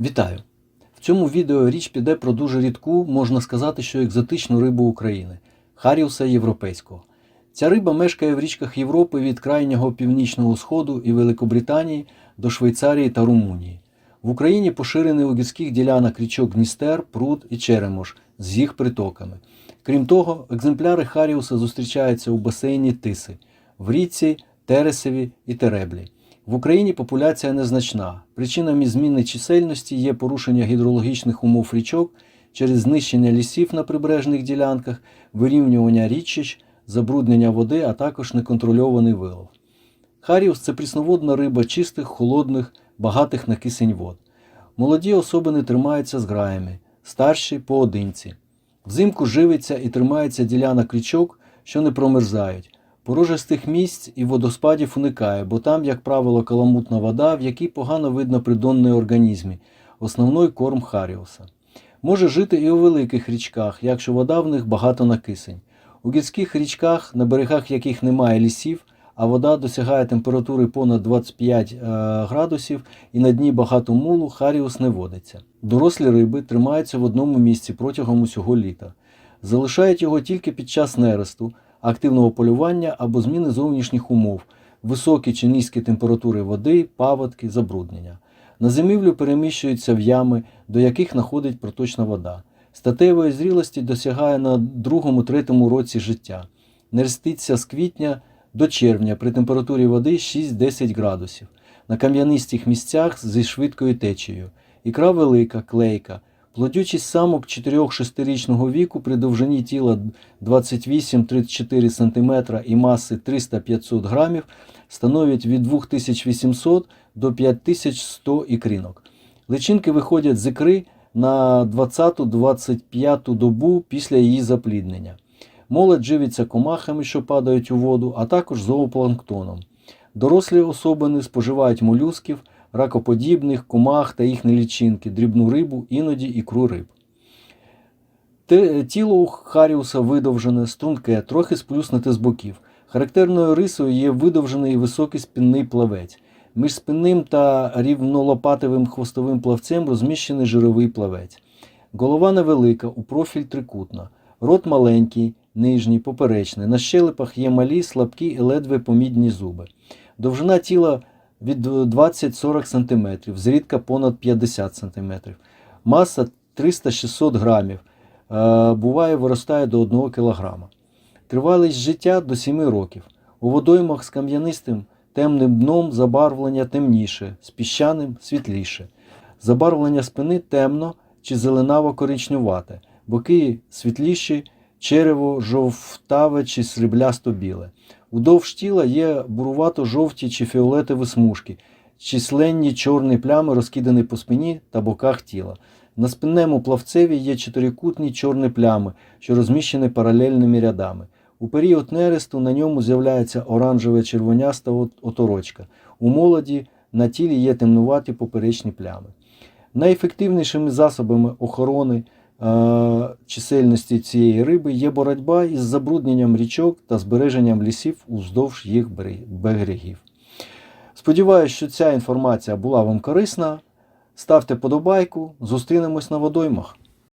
Вітаю! В цьому відео річ піде про дуже рідку, можна сказати, що екзотичну рибу України Харіуса європейського. Ця риба мешкає в річках Європи від крайнього північного сходу і Великобританії до Швейцарії та Румунії. В Україні поширений у гірських ділянок річок Дністер, Прут і Черемош з їх притоками. Крім того, екземпляри Харіуса зустрічаються у басейні Тиси, в річці Тересеві і Тереблі. В Україні популяція незначна. Причинами зміни чисельності є порушення гідрологічних умов річок через знищення лісів на прибережних ділянках, вирівнювання річищ, забруднення води, а також неконтрольований вилов. Харіус це прісноводна риба чистих, холодних, багатих на кисень вод. Молоді особини тримаються зграями, старші поодинці. Взимку живиться і тримається ділянок річок, що не промерзають. Порожистих місць і водоспадів уникає, бо там, як правило, каламутна вода, в якій погано видно придонний організмі, основний корм Харіуса. Може жити і у великих річках, якщо вода в них багато на кисень. У гірських річках, на берегах яких немає лісів, а вода досягає температури понад 25 е, градусів і на дні багато мулу, Харіус не водиться. Дорослі риби тримаються в одному місці протягом усього літа. Залишають його тільки під час нересту, активного полювання або зміни зовнішніх умов, високі чи низькі температури води, паводки, забруднення. На зимівлю переміщуються в ями, до яких находить проточна вода. Статевої зрілості досягає на другому-третьому році життя. Нерститься з квітня до червня при температурі води 6-10 градусів. На кам'янистих місцях зі швидкою течією. Ікра велика, клейка. Плодючість самок 4-6-річного віку при довжині тіла 28-34 см і маси 300-500 грамів становить від 2800 до 5100 ікринок. Личинки виходять з ікри на 20-25 добу після її запліднення. Молодь живиться комахами, що падають у воду, а також зоопланктоном. Дорослі особини споживають молюсків, ракоподібних, комах та їхні лічинки, дрібну рибу, іноді ікру риб. Тіло у Харіуса видовжене, струнке, трохи сплюснуте з боків. Характерною рисою є видовжений високий спинний плавець. Між спинним та рівнолопатовим хвостовим плавцем розміщений жировий плавець. Голова невелика, у профіль трикутна. Рот маленький, нижній, поперечний. На щелепах є малі, слабкі і ледве помідні зуби. Довжина тіла від 20-40 см, зрідка понад 50 см. Маса 300-600 грамів. Е, Буває, виростає до 1 кг. Тривалість життя до 7 років. У водоймах з кам'янистим темним дном забарвлення темніше, з піщаним світліше. Забарвлення спини темно чи зеленаво-коричневате, боки світліші, черево жовтаве чи сріблясто-біле. Удовж тіла є бурувато-жовті чи фіолетові смужки, численні чорні плями розкидані по спині та боках тіла. На спинному плавцеві є чотирикутні чорні плями, що розміщені паралельними рядами. У період нересту на ньому з'являється оранжева червоняста оторочка. У молоді на тілі є темнуваті поперечні плями. Найефективнішими засобами охорони чисельності цієї риби є боротьба із забрудненням річок та збереженням лісів уздовж їх берегів. Сподіваюсь, що ця інформація була вам корисна. Ставте подобайку, зустрінемось на водоймах.